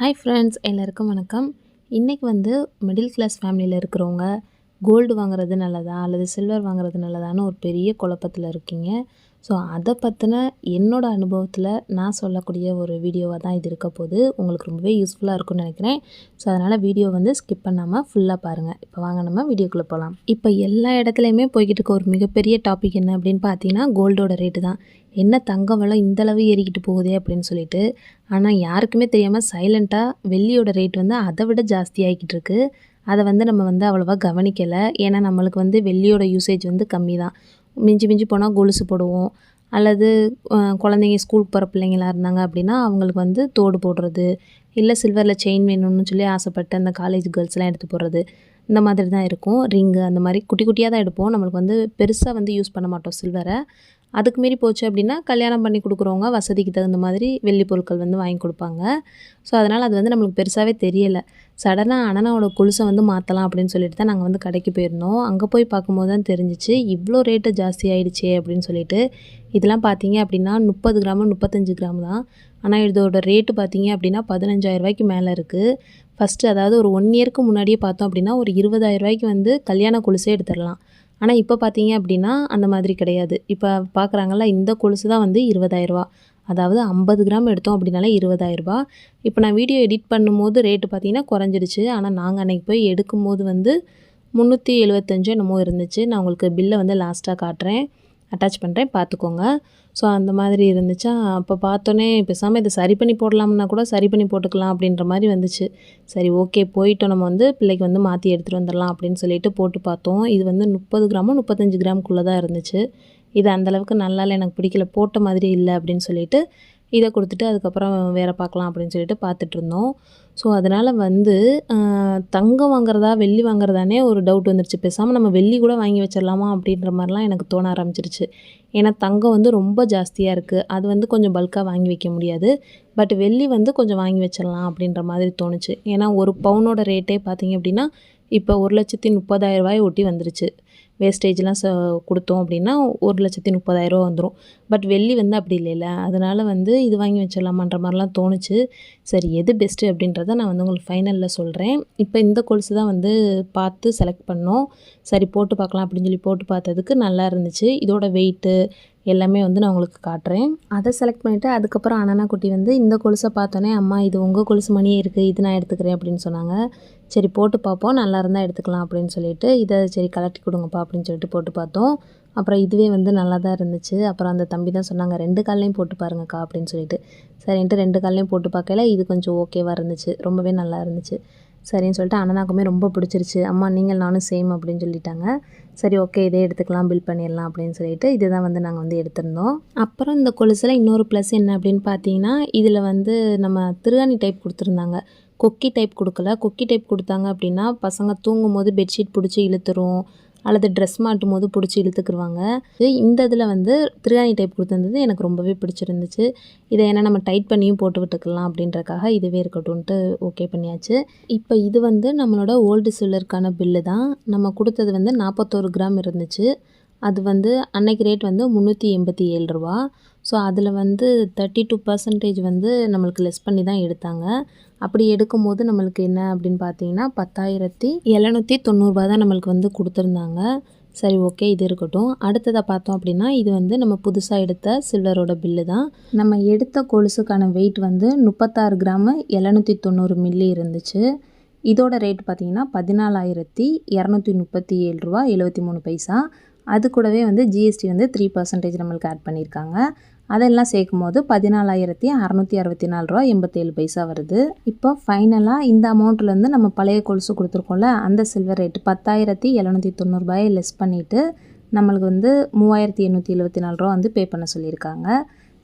Hi friends எல்லாருக்கும் வணக்கம். இன்றைக்கி வந்து மிடில் கிளாஸ் ஃபேமிலியில் இருக்கிறவங்க கோல்டு வாங்குறது நல்லதா அல்லது சில்வர் வாங்குறது நல்லதான்னு ஒரு பெரிய குழப்பத்தில் இருக்கீங்க. ஸோ அதை பற்றின என்னோடய அனுபவத்தில் நான் சொல்லக்கூடிய ஒரு வீடியோவாக தான் இது இருக்க போது உங்களுக்கு ரொம்பவே யூஸ்ஃபுல்லாக இருக்கும்னு நினைக்கிறேன். ஸோ அதனால் வீடியோ வந்து ஸ்கிப் பண்ணாமல் ஃபுல்லாக பாருங்கள் இப்போ வாங்க நம்ம வீடியோக்குள்ளே போகலாம் இப்போ எல்லா இடத்துலையுமே போய்கிட்டு இருக்க ஒரு மிகப்பெரிய டாபிக் என்ன அப்படின்னு பார்த்தீங்கன்னா கோல்டோட ரேட்டு தான். என்ன தங்க விலை இந்தளவு ஏறிக்கிட்டு போகுதே அப்படின்னு சொல்லிட்டு. ஆனால் யாருக்குமே தெரியாமல் சைலண்ட்டாக வெள்ளியோட ரேட் வந்து அதை விட ஜாஸ்தி ஆகிக்கிட்டு இருக்குது அதை வந்து நம்ம வந்து அவ்வளோவா கவனிக்கலை. ஏன்னா நம்மளுக்கு வந்து வெள்ளியோட யூசேஜ் வந்து கம்மி தான். மிஞ்சி மிஞ்சி போனால் கொலுசு போடுவோம். அல்லது குழந்தைங்க ஸ்கூலுக்கு போகிற பிள்ளைங்களா இருந்தாங்க அப்படின்னா அவங்களுக்கு வந்து தோடு போடுறது. இல்லை சில்வரில் செயின் வேணும்னு சொல்லி ஆசைப்பட்டு அந்த காலேஜ் கேர்ள்ஸ்லாம் எடுத்து போடுறது. இந்த மாதிரி தான் இருக்கும். ரிங்கு அந்த மாதிரி குட்டி குட்டியாக தான் எடுப்போம். நம்மளுக்கு வந்து பெருசாக வந்து யூஸ் பண்ண மாட்டோம் சில்வரை அதுக்கு மீறி போச்சு அப்படின்னா கல்யாணம் பண்ணி கொடுக்குறவங்க வசதிக்கு தகுந்த மாதிரி வெள்ளி பொருட்கள் வந்து வாங்கி கொடுப்பாங்க. ஸோ அதனால் அது வந்து நம்மளுக்கு பெருசாகவே தெரியலை. சடனாக அண்ணனோட கொலுசை வந்து மாற்றலாம் அப்படின்னு சொல்லிட்டு தான் நாங்கள் வந்து கடைக்கு போயிருந்தோம். அங்கே போய் பார்க்கும்போது தான் தெரிஞ்சிச்சு இவ்வளோ ரேட்டு ஜாஸ்தி ஆகிடுச்சே அப்படின்னு சொல்லிட்டு. இதெல்லாம் பார்த்தீங்க அப்படின்னா முப்பது கிராமு முப்பத்தஞ்சு கிராம் தான். ஆனால் இதோட ரேட்டு பார்த்தீங்க அப்படின்னா பதினஞ்சாயிரம் ரூபாய்க்கு மேலே இருக்குது ஃபஸ்ட்டு அதாவது ஒரு ஒன் இயர்க்கு முன்னாடியே பார்த்தோம் அப்படின்னா ஒரு இருபதாயிரம் ரூபாய்க்கு வந்து கல்யாண கொலுசே எடுத்துடலாம். ஆனால் இப்போ பார்த்தீங்க அப்படின்னா அந்த மாதிரி கிடையாது. இப்போ பார்க்குறாங்கல்ல இந்த கொலுசு தான் வந்து இருபதாயிரரூபா அதாவது ஐம்பது கிராம் எடுத்தோம் அப்படின்னாலே இருபதாயிரரூபா இப்போ நான் வீடியோ எடிட் பண்ணும்போது ரேட்டு பார்த்தீங்கன்னா குறைஞ்சிடுச்சு. ஆனால் நாங்கள் அன்றைக்கி போய் எடுக்கும்போது வந்து முந்நூற்றி எழுபத்தஞ்சோ என்னமோ இருந்துச்சு. நான் உங்களுக்கு பில்லை வந்து லாஸ்ட்டாக காட்டுறேன். அட்டாச் பண்ணுறேன் பார்த்துக்கோங்க ஸோ அந்த மாதிரி இருந்துச்சா? அப்போ பார்த்தோன்னே பேசாமல் இதை சரி பண்ணி போடலாம்னா கூட சரி பண்ணி போட்டுக்கலாம் அப்படின்ற மாதிரி வந்துச்சு. சரி ஓகே போயிட்டோம். நம்ம வந்து பிள்ளைக்கு வந்து மாற்றி எடுத்துகிட்டு வந்துடலாம் அப்படின்னு சொல்லிட்டு போட்டு பார்த்தோம். இது வந்து முப்பது கிராமும் முப்பத்தஞ்சு கிராமுக்குள்ளே தான் இருந்துச்சு. இது அந்தளவுக்கு நல்லா இல்லை எனக்கு பிடிக்கல. போட்ட மாதிரி இல்லை அப்படின்னு சொல்லிட்டு இதை கொடுத்துட்டு அதுக்கப்புறம் வேறு பார்க்கலாம் அப்படின்னு சொல்லிட்டு பார்த்துட்டு இருந்தோம். ஸோ அதனால் வந்து தங்கம் வாங்குறதா வெள்ளி வாங்குறதானே ஒரு டவுட் வந்துருச்சு. பேசாமல் நம்ம வெள்ளி கூட வாங்கி வச்சிடலாமா அப்படின்ற மாதிரிலாம் எனக்கு தோண ஆரம்பிச்சிருச்சு. ஏன்னா தங்கம் வந்து ரொம்ப ஜாஸ்தியாக இருக்குது அது வந்து கொஞ்சம் பல்காக வாங்கி வைக்க முடியாது. பட் வெள்ளி வந்து கொஞ்சம் வாங்கி வச்சிடலாம் அப்படின்ற மாதிரி தோணுச்சு. ஏன்னா ஒரு பவுனோட ரேட்டே பார்த்தீங்க அப்படின்னா இப்போ ஒரு லட்சத்தி முப்பதாயிரரூபாய் ஒட்டி வந்துருச்சு. வேஸ்டேஜ்லாம் ச கொடுத்தோம் அப்படின்னா ஒரு லட்சத்தி முப்பதாயிரரூவா வந்துடும் பட் வெள்ளி வந்து அப்படி இல்லைல்ல. அதனால் வந்து இது வாங்கி வச்சிடலாமான்ற மாதிரிலாம் தோணுச்சு. சரி எது பெஸ்ட்டு அப்படின்றத நான் வந்து உங்களுக்கு ஃபைனலில் சொல்கிறேன் இப்போ இந்த கொலுசு தான் வந்து பார்த்து செலக்ட் பண்ணோம். சரி போட்டு பார்க்கலாம் அப்படின்னு சொல்லி போட்டு பார்த்ததுக்கு நல்லா இருந்துச்சு. இதோட வெயிட்டு எல்லாமே வந்து நான் உங்களுக்கு காட்டுறேன். அதை செலக்ட் பண்ணிவிட்டு அதுக்கப்புறம் அனனா குட்டி வந்து இந்த கொலுசை பார்த்தோன்னே அம்மா இது உங்கள் கொலுசு மணியே இருக்குது இது நான் எடுத்துக்கிறேன் அப்படின்னு சொன்னாங்க. சரி போட்டு பார்ப்போம் நல்லா இருந்தால் எடுத்துக்கலாம் அப்படின்னு சொல்லிட்டு இதை சரி கலட்டி கொடுங்கப்பா அப்படின்னு சொல்லிட்டு போட்டு பார்த்தோம். அப்புறம் இதுவே வந்து நல்லா தான் இருந்துச்சு. அப்புறம் அந்த தம்பி தான் சொன்னாங்க ரெண்டு கால்லையும் போட்டு பாருங்கக்கா அப்படின்னு சொல்லிட்டு. சரின்ட்டு ரெண்டு கால்லையும் போட்டு பார்க்கல இது கொஞ்சம் ஓகேவாக இருந்துச்சு. ரொம்பவே நல்லா இருந்துச்சு. சரின்னு சொல்லிட்டு அண்ணனாக்குமே ரொம்ப பிடிச்சிருச்சு. அம்மா நீங்கள் நானும் சேம் அப்படின்னு சொல்லிட்டாங்க. சரி ஓகே இதே எடுத்துக்கலாம் பில் பண்ணிடலாம் அப்படின்னு சொல்லிட்டு இதுதான் வந்து நாங்கள் வந்து எடுத்திருந்தோம். அப்புறம் இந்த கொலுசில் இன்னொரு ப்ளஸ் என்ன அப்படின்னு பார்த்தீங்கன்னா இதில் வந்து நம்ம திருகாணி டைப் கொடுத்துருந்தாங்க. கொக்கி டைப் கொடுக்கல. கொக்கி டைப் கொடுத்தாங்க அப்படின்னா பசங்க தூங்கும் போது பெட்ஷீட் பிடிச்சி இழுத்துரும். அல்லது ட்ரெஸ் மாட்டும் போது பிடிச்சி இழுத்துக்குருவாங்க. இது இந்த இதில் வந்து திருகாணி டைப் கொடுத்துருந்தது எனக்கு ரொம்பவே பிடிச்சிருந்துச்சு. இதை ஏன்னா நம்ம டைட் பண்ணியும் போட்டு விட்டுக்கலாம் அப்படின்றக்காக இதுவே இருக்கட்டும்ன்ட்டு ஓகே பண்ணியாச்சு. இப்போ இது வந்து நம்மளோட ஓல்டு சில்லருக்கான பில்லு தான். நம்ம கொடுத்தது வந்து நாற்பத்தோரு கிராம் இருந்துச்சு. அது வந்து அன்னைக்கு ரேட் வந்து முந்நூற்றி எண்பத்தி ஏழு ரூபா. ஸோ அதில் வந்து தேர்ட்டி டூ பர்சன்டேஜ் வந்து நம்மளுக்கு லெஸ் பண்ணி தான் எடுத்தாங்க. அப்படி எடுக்கும்போது நம்மளுக்கு என்ன அப்படின்னு பார்த்தீங்கன்னா பத்தாயிரத்தி எழுநூற்றி தொண்ணூறுபா தான் நம்மளுக்கு வந்து கொடுத்துருந்தாங்க. சரி ஓகே இது இருக்கட்டும். அடுத்ததை பார்த்தோம் அப்படின்னா இது வந்து நம்ம புதுசாக எடுத்த சில்வரோட பில்லு தான். நம்ம எடுத்த கொலுசுக்கான வெயிட் வந்து முப்பத்தாறு கிராமு எழுநூற்றி தொண்ணூறு மில்லி இருந்துச்சு. இதோட ரேட் பார்த்திங்கன்னா பதினாலாயிரத்தி இரநூத்தி முப்பத்தி ஏழு ரூபா எழுபத்தி மூணு பைசா. அது கூடவே வந்து ஜிஎஸ்டி வந்து த்ரீ பர்சன்டேஜ் நம்மளுக்கு ஆட் பண்ணியிருக்காங்க. அதெல்லாம் சேர்க்கும் போது பதினாலாயிரத்தி அறநூற்றி அறுபத்தி நாலு ரூபா எண்பத்தேழு பைசா வருது. இப்போ ஃபைனலாக இந்த அமௌண்ட்லேருந்து நம்ம பழைய கொலுசு கொடுத்துருக்கோம்ல அந்த சில்வர் ரேட்டு பத்தாயிரத்தி எழுநூற்றி தொண்ணூறுபாயை லெஸ் பண்ணிவிட்டு நம்மளுக்கு வந்து மூவாயிரத்தி எண்ணூற்றி எழுபத்தி நாலு ரூபா வந்து பே பண்ண சொல்லியிருக்காங்க.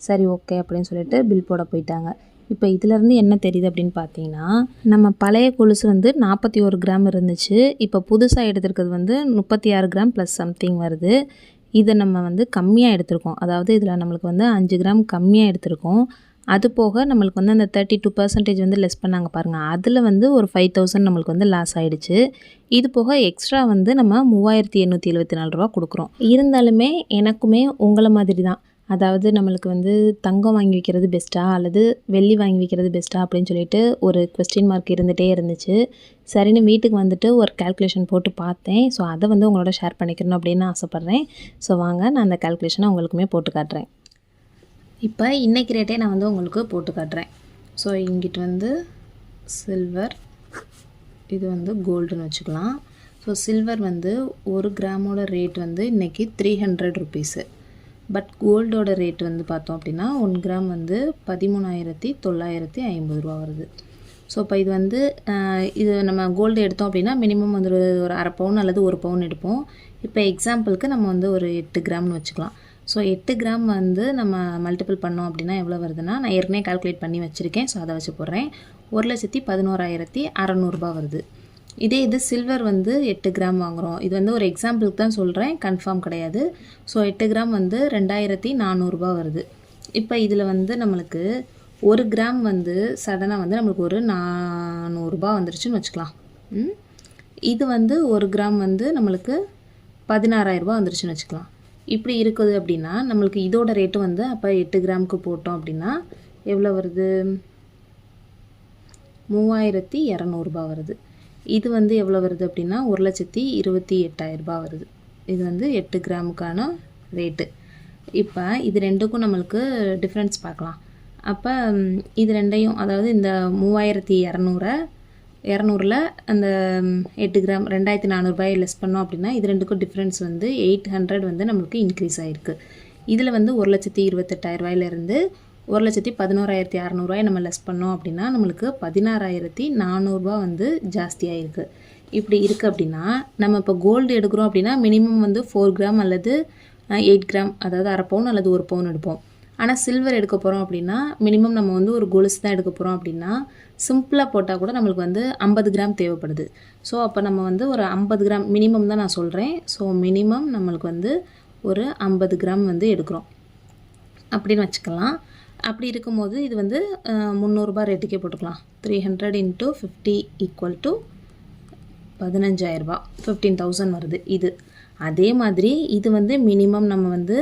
சரி ஓகே அப்படின்னு சொல்லிட்டு பில் போட போயிட்டாங்க. இப்போ இதிலேருந்து என்ன தெரியுது அப்படின்னு பார்த்தீங்கன்னா நம்ம பழைய கொலுசு வந்து நாற்பத்தி ஒரு கிராம் இருந்துச்சு. இப்போ புதுசாக எடுத்திருக்கிறது வந்து முப்பத்தி ஆறு கிராம் ப்ளஸ் சம்திங் வருது. இதை நம்ம வந்து கம்மியாக எடுத்திருக்கோம். அதாவது இதில் நம்மளுக்கு வந்து அஞ்சு கிராம் கம்மியாக எடுத்திருக்கோம். அது போக நம்மளுக்கு வந்து அந்த தேர்ட்டி டூ பர்சன்டேஜ் வந்து லெஸ் பண்ணாங்க பாருங்கள் அதில் வந்து ஒரு ஃபைவ் தௌசண்ட் நம்மளுக்கு வந்து லாஸ் ஆகிடுச்சு இது போக எக்ஸ்ட்ரா வந்து நம்ம மூவாயிரத்தி எண்ணூற்றி எழுபத்தி நாலு ரூபா கொடுக்குறோம். இருந்தாலுமே எனக்குமே உங்களை மாதிரி தான் அதாவது நம்மளுக்கு வந்து தங்கம் வாங்கி வைக்கிறது பெஸ்ட்டா அல்லது வெள்ளி வாங்கி வைக்கிறது பெஸ்ட்டா அப்படின்னு சொல்லிட்டு ஒரு கொஸ்டின் மார்க் இருந்துகிட்டே இருந்துச்சு. சரின்னு வீட்டுக்கு வந்துட்டு ஒரு கால்குலேஷன் போட்டு பார்த்தேன். ஸோ அதை வந்து உங்களோட ஷேர் பண்ணிக்கணும் அப்படின்னு ஆசைப்பட்றேன். ஸோ வாங்க நான் அந்த கால்குலேஷனை உங்களுக்குமே போட்டு காட்டுறேன். இப்போ இன்றைக்கி ரேட்டே நான் வந்து உங்களுக்கு போட்டு காட்டுறேன். ஸோ இங்கிட்டு வந்து சில்வர் இது வந்து கோல்டுன்னு வச்சுக்கலாம். ஸோ சில்வர் வந்து ஒரு கிராமோட ரேட் வந்து இன்றைக்கி த்ரீ ஹண்ட்ரட் ருபீஸு பட் கோல்டோட ரேட் வந்து பார்த்தோம் அப்படின்னா ஒன் கிராம் வந்து பதிமூணாயிரத்தி தொள்ளாயிரத்தி ஐம்பது ரூபா வருது. ஸோ இப்போ இது வந்து இது நம்ம கோல்டு எடுத்தோம் அப்படின்னா மினிமம் வந்து ஒரு ஒரு அரை பவுன் அல்லது ஒரு பவுன் எடுப்போம். இப்போ எக்ஸாம்பிளுக்கு நம்ம வந்து ஒரு எட்டு கிராம்னு வச்சுக்கலாம். ஸோ எட்டு கிராம் வந்து நம்ம மல்டிபிள் பண்ணோம் அப்படின்னா எவ்வளோ வருதுன்னா நான் ஏற்கனவே கால்குலேட் பண்ணி வச்சுருக்கேன். ஸோ அதை வச்சு போடுறேன். ஒரு லட்சத்தி பதினோராயிரத்தி அறநூறுபா வருது. இதே இது சில்வர் வந்து எட்டு கிராம் வாங்குகிறோம் இது வந்து ஒரு எக்ஸாம்பிளுக்கு தான் சொல்கிறேன் கன்ஃபார்ம் கிடையாது. ஸோ எட்டு கிராம் வந்து ரெண்டாயிரத்தி நானூறுரூபா வருது. இப்போ இதில் வந்து நம்மளுக்கு ஒரு கிராம் வந்து சடனாக வந்து நம்மளுக்கு ஒரு நானூறுரூபா வந்துருச்சுன்னு வச்சுக்கலாம். ம்? இது வந்து ஒரு கிராம் வந்து நம்மளுக்கு பதினாறாயிரரூபா வந்துருச்சுன்னு வச்சுக்கலாம். இப்படி இருக்குது அப்படின்னா நம்மளுக்கு இதோட ரேட்டு வந்து அப்போ எட்டு கிராமுக்கு போட்டோம் அப்படின்னா எவ்வளோ வருது? மூவாயிரத்தி இரநூறுபா வருது. இது வந்து எவ்வளோ வருது அப்படின்னா ஒரு லட்சத்தி இருபத்தி எட்டாயிரரூபா வருது. இது வந்து எட்டு கிராமுக்கான ரேட்டு இப்போ இது ரெண்டுக்கும் நம்மளுக்கு டிஃப்ரென்ஸ் பார்க்கலாம். அப்போ இது ரெண்டையும் அதாவது இந்த மூவாயிரத்தி இரநூறை இரநூறுல அந்த எட்டு கிராம் ரெண்டாயிரத்தி நானூறுபாயை லெஸ் பண்ணோம் அப்படின்னா இது ரெண்டுக்கும் டிஃப்ரென்ஸ் வந்து எயிட் ஹண்ட்ரட் வந்து நம்மளுக்கு இன்க்ரீஸ் ஆகிருக்கு இதில் வந்து ஒரு லட்சத்தி இருபத்தெட்டாயிரரூபாயிலேருந்து ஒரு லட்சத்தி பதினோராயிரத்தி அறநூறுவாயை நம்ம லெஸ் பண்ணோம் அப்படின்னா நம்மளுக்கு பதினாறாயிரத்தி நானூறுரூவா வந்து ஜாஸ்தியாகிருக்கு இப்படி இருக்குது அப்படின்னா நம்ம இப்போ கோல்டு எடுக்கிறோம் அப்படின்னா மினிமம் வந்து ஃபோர் கிராம் அல்லது எயிட் கிராம் அதாவது அரை பவுன் அல்லது ஒரு பவுன் எடுப்போம். ஆனால் சில்வர் எடுக்க போகிறோம் அப்படின்னா மினிமம் நம்ம வந்து ஒரு கொலுசு தான் எடுக்க போகிறோம் அப்படின்னா சிம்பிளாக போட்டால் கூட நம்மளுக்கு வந்து ஐம்பது கிராம் தேவைப்படுது. ஸோ அப்போ நம்ம வந்து ஒரு ஐம்பது கிராம் மினிமம் தான் நான் சொல்கிறேன் ஸோ மினிமம் நம்மளுக்கு வந்து ஒரு ஐம்பது கிராம் வந்து எடுக்கிறோம். அப்படின்னு வச்சுக்கலாம். அப்படி இருக்கும்போது இது வந்து முந்நூறுரூபா ரேட்டுக்கே போட்டுக்கலாம். Three hundred into fifty equal to பதினஞ்சாயிரரூபா. Fifteen thousand வருது இது. அதே மாதிரி இது வந்து மினிமம் நம்ம வந்து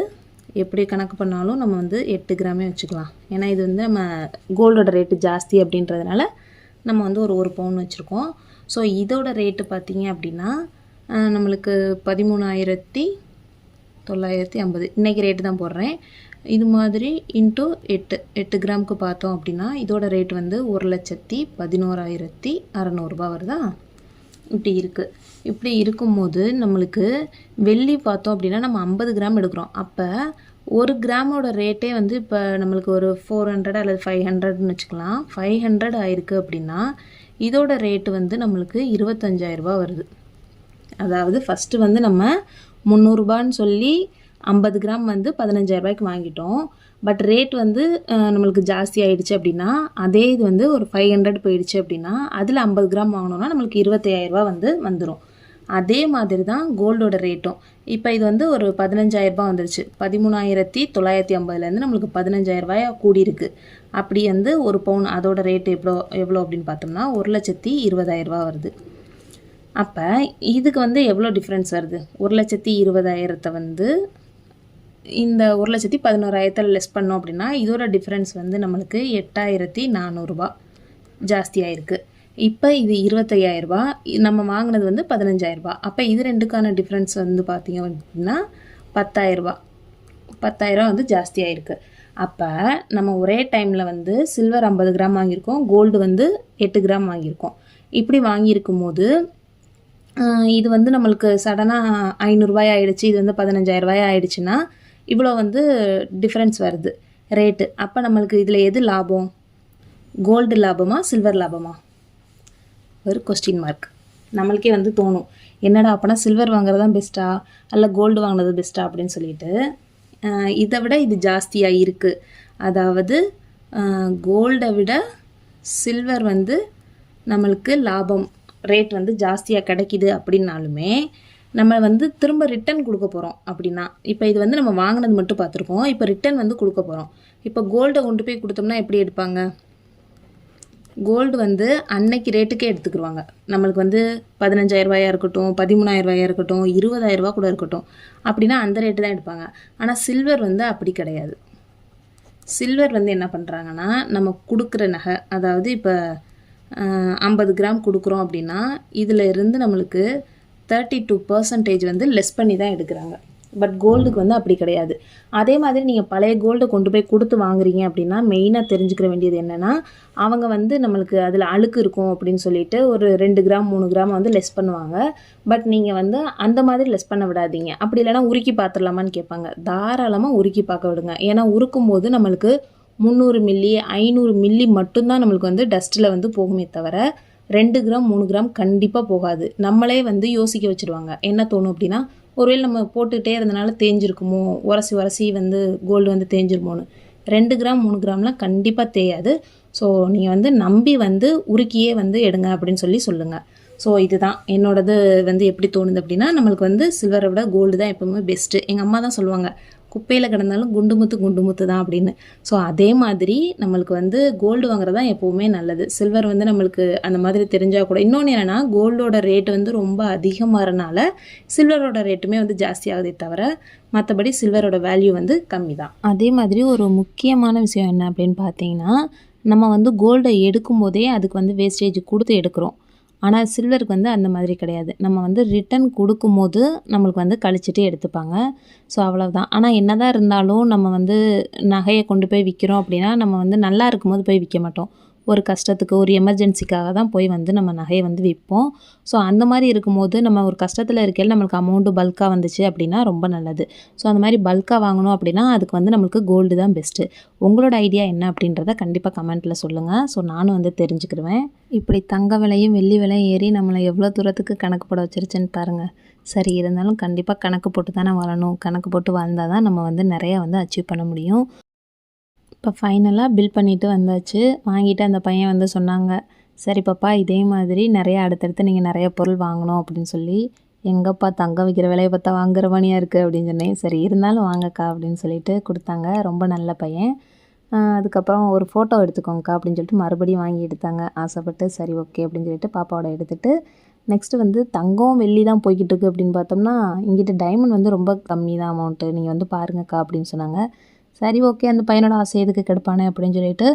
எப்படி கணக்கு பண்ணாலும் நம்ம வந்து எட்டு கிராமே வச்சுக்கலாம். ஏன்னா இது வந்து நம்ம கோல்டோட ரேட்டு ஜாஸ்தி அப்படின்றதுனால நம்ம வந்து ஒரு ஒரு பவுன் வச்சுருக்கோம். ஸோ இதோட ரேட்டு பார்த்தீங்க அப்படின்னா நம்மளுக்கு பதிமூணாயிரத்தி தொள்ளாயிரத்தி ஐம்பது இன்றைக்கி ரேட்டு தான் போடுறேன். இது மாதிரி இன்ட்டு எட்டு எட்டு கிராமுக்கு பார்த்தோம் அப்படின்னா இதோட ரேட் வந்து ஒரு லட்சத்தி பதினோராயிரத்தி அறநூறுபா வருதா? இப்படி இருக்குது இப்படி இருக்கும்போது நம்மளுக்கு வெள்ளி பார்த்தோம் அப்படின்னா நம்ம ஐம்பது கிராம் எடுக்கிறோம். அப்போ ஒரு கிராமோட ரேட்டே வந்து இப்போ நம்மளுக்கு ஒரு ஃபோர் ஹண்ட்ரட் அல்லது ஃபைவ் ஹண்ட்ரட்னு வச்சுக்கலாம். ஃபைவ் ஹண்ட்ரட் ஆயிருக்கு அப்படின்னா இதோட ரேட்டு வந்து நம்மளுக்கு இருபத்தஞ்சாயிரரூபா வருது. அதாவது ஃபஸ்ட்டு வந்து நம்ம முந்நூறுரூபான்னு சொல்லி ஐம்பது கிராம் வந்து பதினஞ்சாயிரரூபாய்க்கு வாங்கிட்டோம். பட் ரேட் வந்து நம்மளுக்கு ஜாஸ்தி ஆகிடுச்சு அப்படின்னா அதே இது வந்து ஒரு ஃபைவ் ஹண்ட்ரட் போயிடுச்சு அப்படின்னா அதில் ஐம்பது கிராம் வாங்கினோம்னா நம்மளுக்கு இருபத்தையாயிரரூபா வந்து வந்துடும் அதே மாதிரி தான் கோல்டோட ரேட்டும் இப்போ இது வந்து ஒரு பதினஞ்சாயிரரூபா வந்துருச்சு. பதிமூணாயிரத்தி தொள்ளாயிரத்தி ஐம்பதுலேருந்து நம்மளுக்கு பதினஞ்சாயிரரூபாயா கூடியிருக்கு. அப்படி வந்து ஒரு பவுன் அதோட ரேட் எவ்வளோ எவ்வளோ அப்படின்னு பார்த்தோம்னா ஒரு லட்சத்தி இருபதாயிரரூபா வருது. அப்போ இதுக்கு வந்து எவ்வளோ டிஃப்ரென்ஸ் வருது? ஒரு லட்சத்தி இருபதாயிரத்தை வந்து இந்த ஒரு லட்சத்தி பதினோராயிரத்தில் லெஸ் பண்ணோம் அப்படின்னா இதோட டிஃப்ரென்ஸ் வந்து நம்மளுக்கு எட்டாயிரத்தி நானூறுரூபா ஜாஸ்தியாயிருக்கு. இப்போ இது இருபத்தையாயிரரூபா நம்ம வாங்கினது வந்து பதினஞ்சாயிரரூபா. அப்போ இது ரெண்டுக்கான டிஃப்ரென்ஸ் வந்து பார்த்தீங்க அப்படின்னா பத்தாயிரரூபா. பத்தாயிரரூபா வந்து ஜாஸ்தியாயிருக்கு. அப்போ நம்ம ஒரே டைமில் வந்து சில்வர் ஐம்பது கிராம் வாங்கியிருக்கோம் கோல்டு வந்து எட்டு கிராம் வாங்கியிருக்கோம். இப்படி வாங்கியிருக்கும் போது இது வந்து நம்மளுக்கு சடனாக ஐநூறுரூவாய் ஆகிடுச்சு இது வந்து பதினஞ்சாயிரம் ஆகிடுச்சுன்னா இவ்வளோ வந்து டிஃப்ரென்ஸ் வருது. ரேட்டு அப்போ நம்மளுக்கு இதில் எது லாபம்? கோல்டு லாபமா சில்வர் லாபமா? ஒரு கொஸ்டின் மார்க் நம்மளுக்கே வந்து தோணும். என்னடா அப்போனா சில்வர் வாங்குறது தான் பெஸ்ட்டா அல்ல கோல்டு வாங்கினது பெஸ்ட்டா அப்படின்னு சொல்லிட்டு. இதை விட இது ஜாஸ்தியாக இருக்குது அதாவது கோல்டை விட சில்வர் வந்து நம்மளுக்கு லாபம். ரேட் வந்து ஜாஸ்தியாக கிடைக்கிது அப்படின்னாலுமே நம்ம வந்து திரும்ப ரிட்டர்ன் கொடுக்க போகிறோம் அப்படின்னா இப்போ இது வந்து நம்ம வாங்கினது மட்டும் பார்த்துருக்கோம். இப்போ ரிட்டர்ன் வந்து கொடுக்க போகிறோம் இப்போ கோல்டை கொண்டு போய் கொடுத்தோம்னா எப்படி எடுப்பாங்க? கோல்டு வந்து அன்னைக்கு ரேட்டுக்கே எடுத்துக்கிருவாங்க. நம்மளுக்கு வந்து பதினஞ்சாயிரரூபாயாக இருக்கட்டும் பதிமூணாயிரரூபாயாக இருக்கட்டும் இருபதாயிரரூபா கூட இருக்கட்டும். அப்படின்னா அந்த ரேட்டு தான் எடுப்பாங்க. ஆனால் சில்வர் வந்து அப்படி கிடையாது. சில்வர் வந்து என்ன பண்ணுறாங்கன்னா நம்ம கொடுக்குற நகை அதாவது இப்போ ஐம்பது கிராம் கொடுக்குறோம் அப்படின்னா இதில் இருந்து நம்மளுக்கு தேர்ட்டி டூ பர்சன்டேஜ் வந்து லெஸ் பண்ணி தான் எடுக்கிறாங்க. பட் கோல்டுக்கு வந்து அப்படி கிடையாது. அதே மாதிரி நீங்கள் பழைய கோல்டை கொண்டு போய் கொடுத்து வாங்குறீங்க அப்படின்னா மெயினாக தெரிஞ்சுக்கிற வேண்டியது என்னென்னா அவங்க வந்து நம்மளுக்கு அதில் அழுக்கு இருக்கும் அப்படின்னு சொல்லிட்டு ஒரு ரெண்டு கிராம் மூணு கிராம் வந்து லெஸ் பண்ணுவாங்க. பட் நீங்கள் வந்து அந்த மாதிரி லெஸ் பண்ண விடாதீங்க. அப்படி இல்லைனா உருக்கி பார்த்துடலாமான்னு கேட்பாங்க. தாராளமாக உருக்கி பார்க்க விடுங்க. ஏன்னா உருக்கும் போது நம்மளுக்கு முந்நூறு மில்லி ஐநூறு மில்லி மட்டும்தான் நம்மளுக்கு வந்து டஸ்ட்டில் வந்து போகுமே தவிர ரெண்டு கிராம் மூணு கிராம் கண்டிப்பாக போகாது. நம்மளே வந்து யோசிக்க வச்சுருவாங்க. என்ன தோணும் அப்படின்னா ஒருவேளை நம்ம போட்டுக்கிட்டே இருந்தனால தேஞ்சிருக்குமோ உரசி உரசி வந்து கோல்டு வந்து தேஞ்சிருமோன்னு. ரெண்டு கிராம் மூணு கிராம்லாம் கண்டிப்பாக தேயாது. ஸோ நீங்கள் வந்து நம்பி வந்து உருக்கியே வந்து எடுங்க அப்படின்னு சொல்லி சொல்லுங்கள் ஸோ இதுதான். என்னோடது வந்து எப்படி தோணுது அப்படின்னா நம்மளுக்கு வந்து சில்வரை விட கோல்டு தான் எப்பவுமே பெஸ்ட்டு எங்கள் அம்மா தான் சொல்லுவாங்க குப்பையில் கிடந்தாலும் குண்டு முத்து குண்டு முத்து தான் அப்படின்னு. ஸோ அதே மாதிரி நம்மளுக்கு வந்து கோல்டு வாங்குறது தான் எப்போவுமே நல்லது. சில்வர் வந்து நம்மளுக்கு அந்த மாதிரி தெரிஞ்சால் கூட. இன்னொன்று என்னென்னா கோல்டோட ரேட் வந்து ரொம்ப அதிகமாகறனால சில்வரோட ரேட்டுமே வந்து ஜாஸ்தியாகுதே தவிர மற்றபடி சில்வரோட வேல்யூ வந்து கம்மி தான். அதே மாதிரி ஒரு முக்கியமான விஷயம் என்ன அப்படின்னு பார்த்தீங்கன்னா நம்ம வந்து கோல்டை எடுக்கும் போதே அதுக்கு வந்து வேஸ்டேஜ் கொடுத்து எடுக்கிறோம். ஆனால் சில்வருக்கு வந்து அந்த மாதிரி கிடையாது. நம்ம வந்து ரிட்டன் கொடுக்கும்போது நம்மளுக்கு வந்து கழிச்சிட்டு எடுத்துப்பாங்க. ஸோ அவ்வளோதான் ஆனால் என்ன தான் இருந்தாலும் நம்ம வந்து நகையை கொண்டு போய் விற்கிறோம் அப்படின்னா நம்ம வந்து நல்லா இருக்கும்போது போய் விற்க மாட்டோம். ஒரு கஷ்டத்துக்கு ஒரு எமர்ஜென்சிக்காக தான் போய் வந்து நம்ம நகையை வந்து விற்போம். ஸோ அந்த மாதிரி இருக்கும்போது நம்ம ஒரு கஷ்டத்தில் இருக்கையில் நம்மளுக்கு அமௌண்ட்டு பல்காக வந்துச்சு அப்படின்னா ரொம்ப நல்லது. ஸோ அந்த மாதிரி பல்காக வாங்கணும் அப்படின்னா அதுக்கு வந்து நம்மளுக்கு கோல்டு தான் பெஸ்ட்டு உங்களோட ஐடியா என்ன அப்படின்றத கண்டிப்பாக கமெண்ட்டில் சொல்லுங்கள் ஸோ நானும் வந்து தெரிஞ்சுக்கிடுவேன் இப்படி தங்க விலையும் வெள்ளி விலையும் ஏறி நம்மளை எவ்வளோ தூரத்துக்கு கணக்கு போட வச்சிருச்சுன்னு பாருங்கள் சரி இருந்தாலும் கண்டிப்பாக கணக்கு போட்டு தானே வரணும் கணக்கு போட்டு வாழ்ந்தால் தான் நம்ம வந்து நிறையா வந்து அச்சீவ் பண்ண முடியும். இப்போ ஃபைனலாக பில் பண்ணிவிட்டு வந்தாச்சு. வாங்கிட்டு அந்த பையன் வந்து சொன்னாங்க சரி பாப்பா இதே மாதிரி நிறைய அடுத்தடுத்து நீங்கள் நிறைய பொருள் வாங்கணும் அப்படின்னு சொல்லி எங்கப்பா தங்கம் விற்கிற விலையை பார்த்தா வாங்குற மணியாக இருக்குது அப்படின்னு சொன்னேன். சரி இருந்தாலும் வாங்கக்கா அப்படின்னு சொல்லிட்டு கொடுத்தாங்க. ரொம்ப நல்ல பையன். அதுக்கப்புறம் ஒரு ஃபோட்டோ எடுத்துக்கோங்கக்கா அப்படின்னு சொல்லிட்டு மறுபடியும் வாங்கி எடுத்தாங்க. ஆசைப்பட்டு சரி ஓகே அப்படின்னு சொல்லிட்டு பாப்பாவோட எடுத்துகிட்டு நெக்ஸ்ட்டு வந்து தங்கம் வெள்ளி தான் போய்கிட்டு இருக்குது அப்படின்னு பார்த்தோம்னா இங்கிட்ட டைமண்ட் வந்து ரொம்ப கம்மி தான் அமௌண்ட்டு நீங்கள் வந்து பாருங்கக்கா அப்படின்னு சொன்னாங்க. சரி ஓகே அந்த பையனோட ஆசை எதுக்கு கெடுப்பானே அப்படின்னு சொல்லிட்டு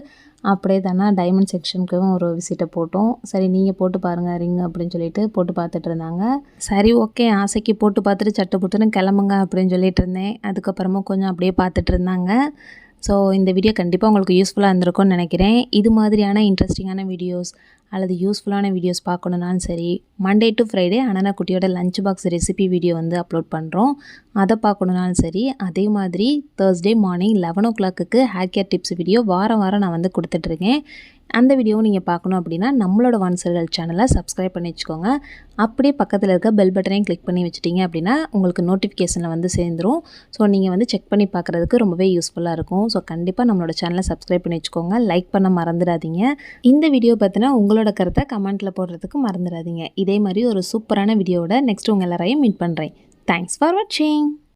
அப்படியே தானே டைமண்ட் செக்ஷனுக்கும் ஒரு விசிட்டை போட்டோம். சரி நீங்கள் போட்டு பாருங்கள் ரிங் அப்படின்னு சொல்லிட்டு போட்டு பார்த்துட்டு இருந்தாங்க. சரி ஓகே ஆசைக்கு போட்டு பார்த்துட்டு சட்டை போட்டுன்னு கிளம்புங்க அப்படின்னு சொல்லிட்டு இருந்தேன். அதுக்கப்புறமா கொஞ்சம் அப்படியே பார்த்துட்டு இருந்தாங்க. ஸோ இந்த வீடியோ கண்டிப்பாக உங்களுக்கு யூஸ்ஃபுல்லாக இருந்திருக்கும்னு நினைக்கிறேன். இது மாதிரியான இன்ட்ரெஸ்டிங்கான வீடியோஸ் அல்லது யூஸ்ஃபுல்லான வீடியோஸ் பார்க்கணுன்னாலும் சரி மண்டே டு ஃப்ரைடே அனனா குட்டியோட லஞ்ச் பாக்ஸ் ரெசிபி வீடியோ வந்து அப்லோட் பண்ணுறோம் அதை பார்க்கணுன்னாலும் சரி அதே மாதிரி தேர்ஸ்டே மார்னிங் லெவன் ஓ கிளாக்குக்கு ஹேர் கேர் டிப்ஸ் வீடியோ வாரம் வாரம் நான் வந்து கொடுத்துட்ருக்கேன் அந்த வீடியோவும் நீங்கள் பார்க்கணும் அப்படின்னா நம்மளோட ஒன் சேனலை சப்ஸ்கிரைப் பண்ணி வச்சுக்கோங்க. அப்படியே பக்கத்தில் இருக்க பெல் பட்டனையும் கிளிக் பண்ணி வச்சுட்டிங்க அப்படின்னா உங்களுக்கு நோட்டிஃபிகேஷனில் வந்து சேர்ந்துரும். ஸோ நீங்கள் வந்து செக் பண்ணி பார்க்குறதுக்கு ரொம்பவே யூஸ்ஃபுல்லாக இருக்கும். ஸோ கண்டிப்பாக நம்மளோட சேனலை சப்ஸ்கிரைப் பண்ணி வச்சுக்கோங்க. லைக் பண்ண மறந்துடாதீங்க. இந்த வீடியோ பார்த்தினா உங்களோட கருத்தை கமெண்ட்டில் போடுறதுக்கு மறந்துடாதீங்க. இதே மாதிரி ஒரு சூப்பரான வீடியோவோட நெக்ஸ்ட் உங்கள் எல்லாரையும் மீட் பண்ணுறேன் தேங்க்ஸ் ஃபார் வாட்சிங்